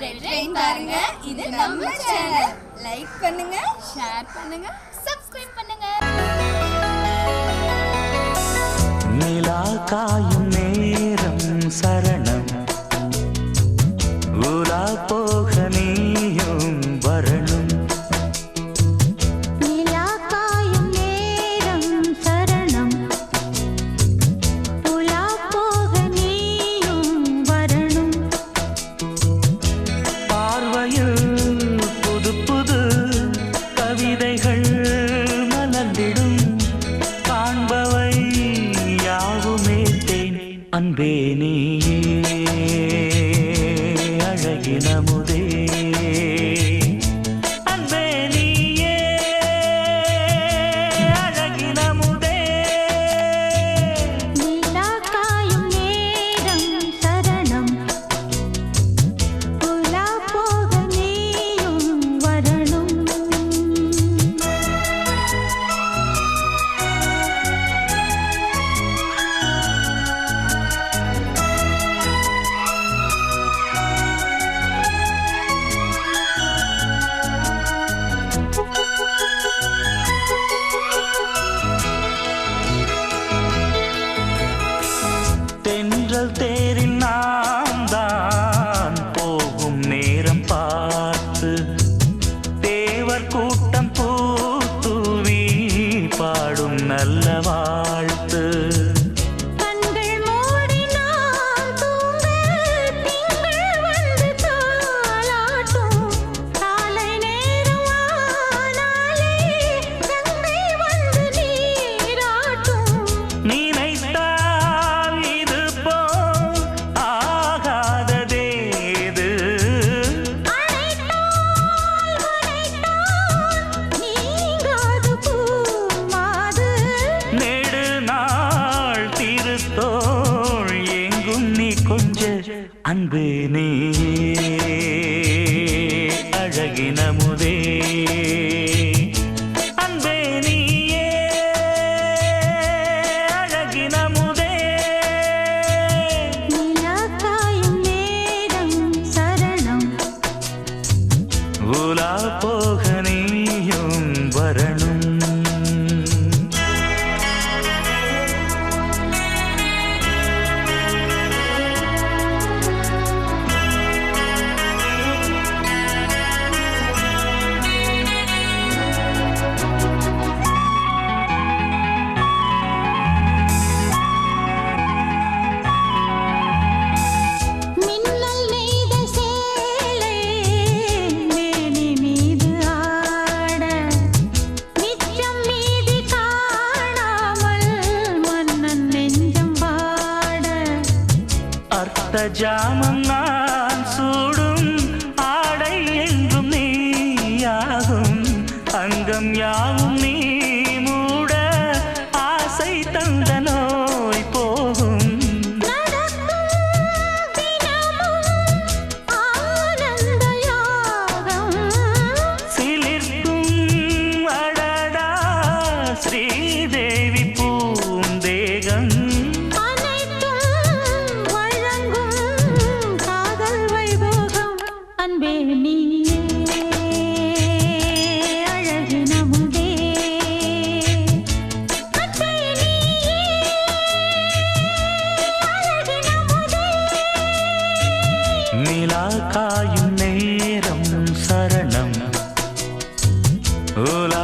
பாருங்க. இது நம்ம லைக் பண்ணுங்க ஷேர் பண்ணுங்க சப்ஸ்கிரைப் பண்ணுங்க. நிலா காயும் நேரம் சர அன்பே நீயே அழகினமுதே அன்பு நீ. அழகினமுதே அன்பே நீயே. அழகினமுதே நிலாக்காயும் நேரம் சரணம். உலா போக நீயும் வரணும். அந்த ஜாமம் நான் சூடும் ஆடை என்றும் நீயாகும். அங்கம் யாவும் நீ